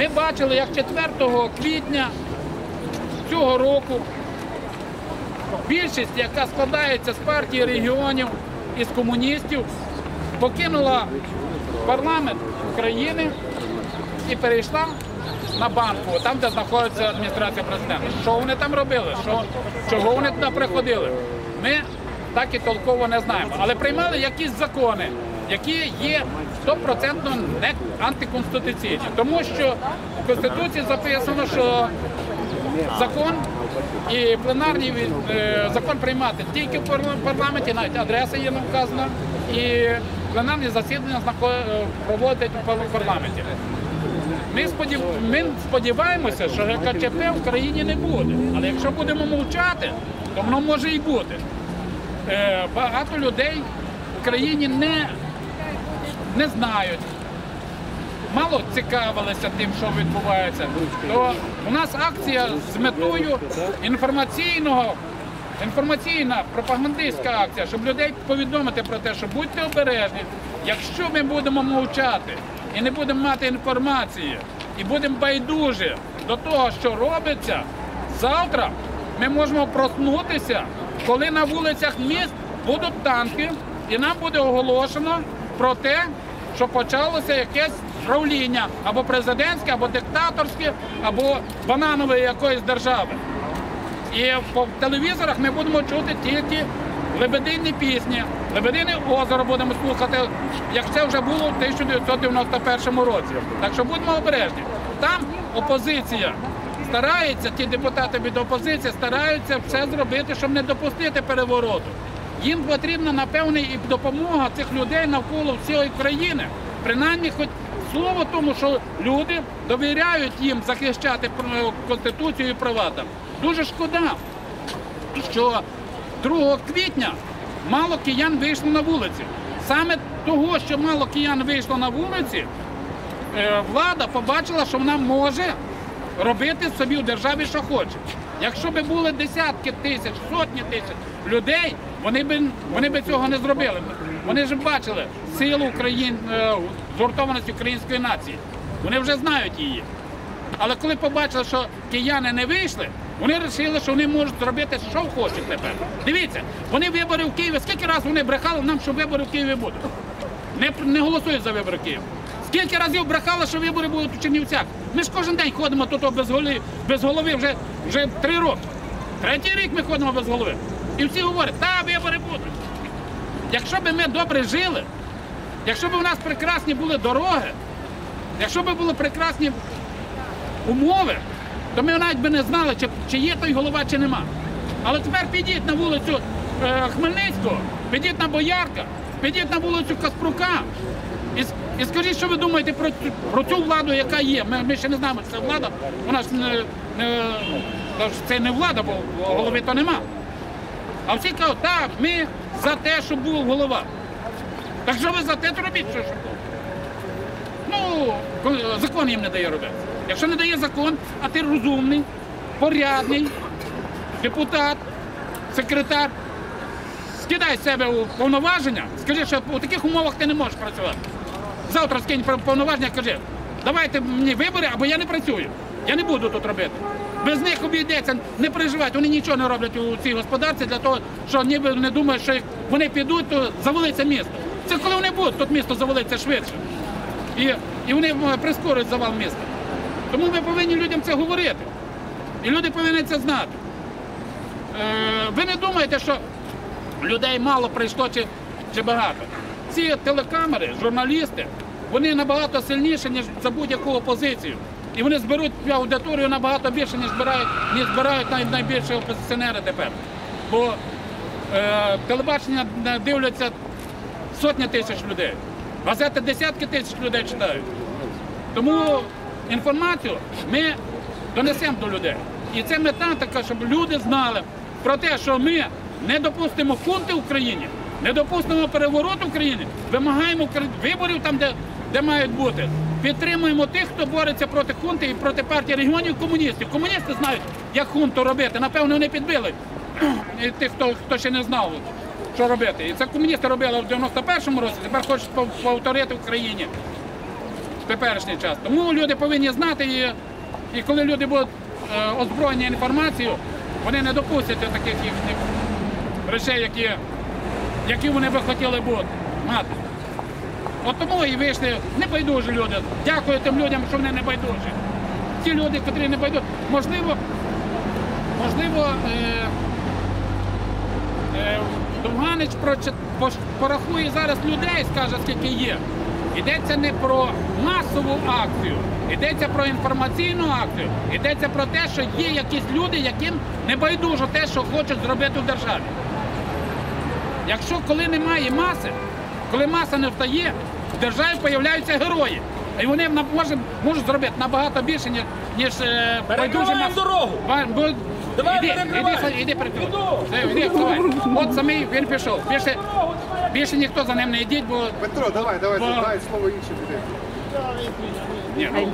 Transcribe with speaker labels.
Speaker 1: Ми бачили, як 4 квітня цього року більшість, яка складається з партії регіонів і з комуністів, покинула парламент України і перейшла на банку, там, де знаходиться адміністрація президента. Що вони там робили? Що, чого вони туди приходили? Ми так і толково не знаємо. Але приймали якісь закони, які є стопроцентно не антиконституційні. Тому що в Конституції записано, що закон і пленарний е, закон приймати тільки в парламенті, навіть адреса є не вказана, і пленарні засідання е, проводять в парламенті. Ми, ми сподіваємося, що ГКЧП в країні не буде. Але якщо будемо мовчати, то воно може і бути. Е, багато людей в країні не, не знають, мало цікавилися тим, що відбувається. То у нас акція з метою інформаційного. Інформаційна пропагандистська акція, щоб людей повідомити про те, що будьте обережні, якщо ми будемо мовчати і не будемо мати інформації, і будемо байдужі до того, що робиться, завтра ми можемо проснутися, коли на вулицях міст будуть танки, і нам буде оголошено про те, що почалося якесь правління або президентське, або диктаторське, або бананове якоїсь держави. І по телевізорах ми будемо чути тільки лебединні пісні, лебедине озеро будемо слухати, як це вже було в 1991 році. Так що будемо обережні. Там опозиція старається, ті депутати від опозиції стараються все зробити, щоб не допустити перевороту. Їм потрібна, напевне, і допомога цих людей навколо всієї країни. Принаймні, хоч слово тому, що люди довіряють їм захищати е, Конституцію і права там. Дуже шкода, що 2 квітня мало киян вийшло на вулиці. Саме того, що мало киян вийшло на вулиці, е, влада побачила, що вона може робити собі в державі, що хоче. Якщо б були десятки тисяч, сотні тисяч людей, вони б вони би цього не зробили. Вони ж бачили силу Україн, е, згуртованості української нації. Вони вже знають її. Але коли побачили, що кияни не вийшли, вони вирішили, що вони можуть зробити, що хочуть тепер. Дивіться, вони вибори в Києві. Скільки разів вони брехали нам, що вибори в Києві будуть? Не, не голосують за вибори в Києві. Скільки разів брехали, що вибори будуть у Чернівцях? Ми ж кожен день ходимо тут без голови, без голови вже, вже три роки. Третій рік ми ходимо без голови. І всі говорять, та вибори будуть. Якщо б ми добре жили, якщо б у нас прекрасні були дороги, якщо б були прекрасні умови, то ми навіть би не знали, чи, чи є той голова, чи нема. Але тепер підіть на вулицю е, Хмельницького, підіть на Боярка, підіть на вулицю Каспрука і, і скажіть, що ви думаєте про, про цю владу, яка є. Ми, ми ще не знаємо, чи це влада. Вона ж не, не, це не влада, бо голови то нема. А всі кажуть, так, ми за те, щоб був голова. Так що ви за те, то робіть, що щоб був. Ну, закон їм не дає робити. Якщо не дає закон, а ти розумний, порядний, депутат, секретар, скидай з себе у повноваження, скажи, що у таких умовах ти не можеш працювати. Завтра скинь повноваження, кажи, давайте мені вибори, або я не працюю. Я не буду тут робити. Без них обійдеться, не переживайте, вони нічого не роблять у цій господарці для того, що ніби не думають, що вони підуть, то завалиться місто. Це коли вони будуть, тут місто завалиться швидше. І, і вони м, прискорюють завал міста. Тому ми повинні людям це говорити. І люди повинні це знати. Е, ви не думаєте, що людей мало прийшло чи, чи багато. Ці телекамери, журналісти, вони набагато сильніші, ніж за будь-яку опозицію. І вони зберуть аудиторію набагато більше, ніж збирають, ніж збирають най, найбільші опозиціонери тепер. Бо е, телебачення е, дивляться сотні тисяч людей. Газети десятки тисяч людей читають. Тому інформацію ми донесемо до людей. І це мета така, щоб люди знали про те, що ми не допустимо хунти в Україні, не допустимо перевороту в Україні, вимагаємо виборів там, де, де мають бути. Підтримуємо тих, хто бореться проти хунти і проти партії регіонів комуністів. Комуністи знають, як хунту робити. Напевно, вони підбили і тих, хто, хто ще не знав, що робити. І це комуністи робили в 91-му році, тепер хочуть повторити в країні. теперішній час. Тому люди повинні знати і, і коли люди будуть е, озброєні інформацією, вони не допустять таких їхніх речей, які, які вони би хотіли бути мати. От тому і вийшли небайдужі люди. Дякую тим людям, що вони не байдужі. Ті люди, котрі не байдужі, можливо, можливо, е, е, Довганич порахує зараз людей, скаже, скільки є. Йдеться не про масову акцію, йдеться про інформаційну акцію, йдеться про те, що є якісь люди, яким не байдуже те, що хочуть зробити в державі. Якщо коли немає маси, коли маса не встає, в державі з'являються герої. І вони може- можуть зробити набагато більше, ніж, ніж е, байдужі
Speaker 2: Перекриваємо
Speaker 1: мас-
Speaker 2: дорогу.
Speaker 1: Ба- бо-
Speaker 2: Давай,
Speaker 1: іди, іди, іди, перекривай. Іди, вставай. От самий він пішов. Більше, більше ніхто за ним не йдіть, бо
Speaker 3: Петро, давай, давай,
Speaker 1: Бо-
Speaker 3: дай слово іншим людей.
Speaker 1: ні, ну,